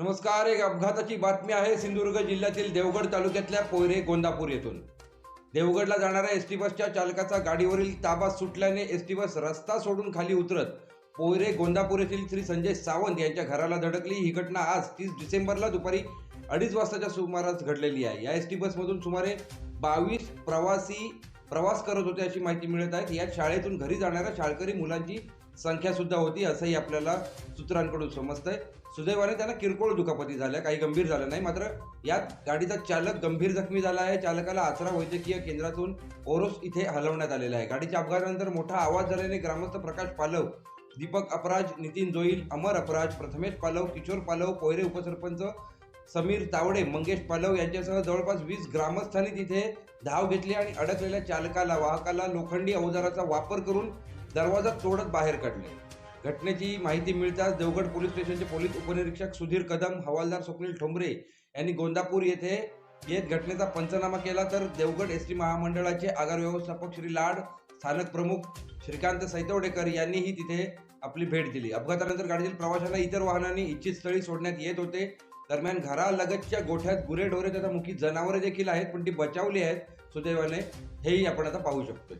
नमस्कार एक अपघाताची बातमी आहे सिंधुदुर्ग जिल्ह्यातील देवगड तालुक्यातल्या पोयरे गोंदापूर येथून. देवगडला जाणाऱ्या एस टी बसच्या चालकाचा गाडीवरील ताबा सुटल्याने एस टी बस रस्ता सोडून खाली उतरत पोयरे गोंदापूर येथील श्री संजय सावंत यांच्या घराला धडकली. ही घटना आज तीस डिसेंबरला दुपारी अडीच वाजताच्या सुमारास घडलेली आहे. या एस टी बसमधून सुमारे बावीस प्रवासी प्रवास करत होते अशी माहिती मिळत आहे. यात शाळेतून घरी जाणाऱ्या शाळकरी मुलांची संख्या सुद्धा होती असंही आपल्याला सूत्रांकडून समजतंय. सुदैवाने त्यांना किरकोळ दुखापती झाल्या काही गंभीर झालं नाही. मात्र यात गाडीचा चालक गंभीर जखमी झाला आहे. चालकाला आचरा वैद्यकीय केंद्रातून ओरोस इथे हलवण्यात आलेला आहे. गाडीच्या अपघातानंतर मोठा आवाज झाल्याने ग्रामस्थ प्रकाश पालव दीपक अपराज नितीन जोईल अमर अपराज प्रथमेश पालव किशोर पालव कोयरे उपसरपंच समीर तावडे मंगेश पालव यांच्यासह जवळपास वीस ग्रामस्थांनी तिथे धाव घेतली आणि अडकलेल्या चालकाला वाहकाला लोखंडी अवजाराचा वापर करून दरवाजा तोडत बाहेर काढले. घटनेची माहिती मिळताच देवगड पोलीस स्टेशनचे पोलीस उपनिरीक्षक सुधीर कदम हवालदार स्वप्नील ठोंबरे यांनी गोंदापूर येथे येत घटनेचा पंचनामा केला. तर देवगड एस टी महामंडळाचे आगार व्यवस्थापक श्री लाड स्थानक प्रमुख श्रीकांत सैतवडेकर यांनीही तिथे आपली भेट दिली. अपघातानंतर गाडीतील प्रवाशांना इतर वाहनांनी इच्छित स्थळी सोडण्यात येत होते. दरम्यान घरालगतच्या गोठ्यात गुरेढोरे तथा मुखी जनावरे देखील आहेत पण ती बचावली आहेत सुदैवाने. हेही आपण आता पाहू शकतोय.